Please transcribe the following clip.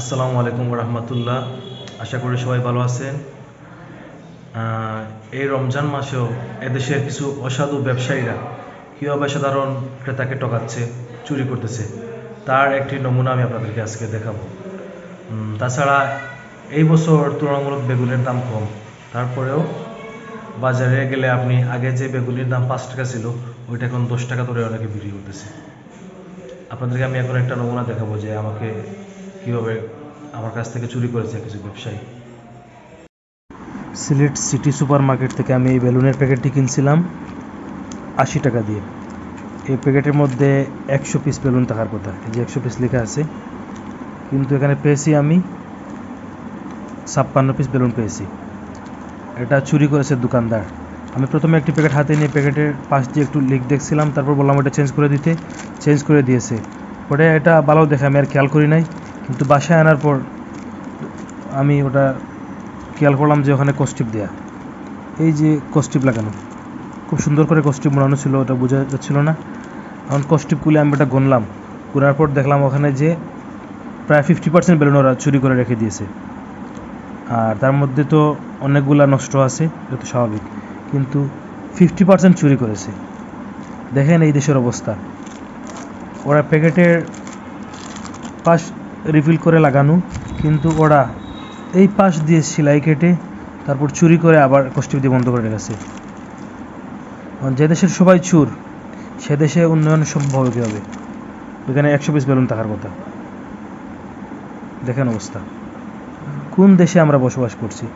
আসসালামু আলাইকুম রহমতুল্লাহ আশা করি সবাই ভালো আছেন। এই রমজান মাসেও এদেশের কিছু অসাধু ব্যবসায়ীরা কীভাবে সাধারণ ক্রেতাকে টকাচ্ছে চুরি করতেছে, তার একটি নমুনা আমি আপনাদেরকে আজকে দেখাবো। তাছাড়া এই বছর তুলনামূলক বেগুনের দাম কম। তারপরেও বাজারে গেলে আপনি আগে যে বেগুনের দাম পাঁচ টাকা ছিল, ওইটা এখন দশ টাকা ধরে অনেকে বিক্রি করতেছে। আপনাদেরকে আমি এখন একটা নমুনা দেখাবো যে আমাকে কীভাবে আমার কাছ থেকে চুরি করেছে কিছু ব্যবসায়ী। সিলেট সিটি সুপার মার্কেট থেকে আমি এই বেলুনের প্যাকেটটি কিনছিলাম আশি টাকা দিয়ে। এই প্যাকেটের মধ্যে একশো পিস বেলুন থাকার কথা। যে একশো পিস লেখা আছে। কিন্তু এখানে পেয়েছি আমি ছাপ্পান্ন পিস বেলুন পেয়েছি। এটা চুরি করেছে দোকানদার। আমি প্রথমে একটি প্যাকেট হাতে নিয়ে প্যাকেটের পাশ দিয়ে একটু লিক দেখছিলাম। তারপর বললাম এটা চেঞ্জ করে দিতে। চেঞ্জ করে দিয়েছে। ওটা এটা ভালো দেখে আমি আর খেয়াল করি নাই। কিন্তু বাসায় আনার পর আমি ওটা খেয়াল করলাম যে ওখানে কস্টিপ দেয়া। এই যে কস্টিপ লাগানো। খুব সুন্দর করে কস্টিপ বানানো ছিল, ওটা বোঝা যাচ্ছিল না। এখন কস্টিপ খুলে আমি ওটা গুনলাম। গুনার পর দেখলাম ওখানে যে প্রায় ফিফটি পার্সেন্ট বেলুন ওরা চুরি করে রেখে দিয়েছে। আর তার মধ্যে তো অনেকগুলা নষ্ট আছে, এটা তো স্বাভাবিক। কিন্তু ফিফটি পার্সেন্ট চুরি করেছে। দেখেন এই দেশের অবস্থা। ওরা প্যাকেটের পাশ রিফিল করে লাগানো। কিন্তু ওরা এই পাশ দিয়ে সেলাই কেটে তারপর চুরি করে আবার কষ্টিপ দিয়ে বন্ধ করে রেখেছে। যে দেশের সবাই চুর, সে দেশে উন্নয়ন সম্ভব হবে কীভাবে? ওইখানে একশো পিস বেলুন থাকার কথা। দেখেন অবস্থা। কোন দেশে আমরা বসবাস করছি?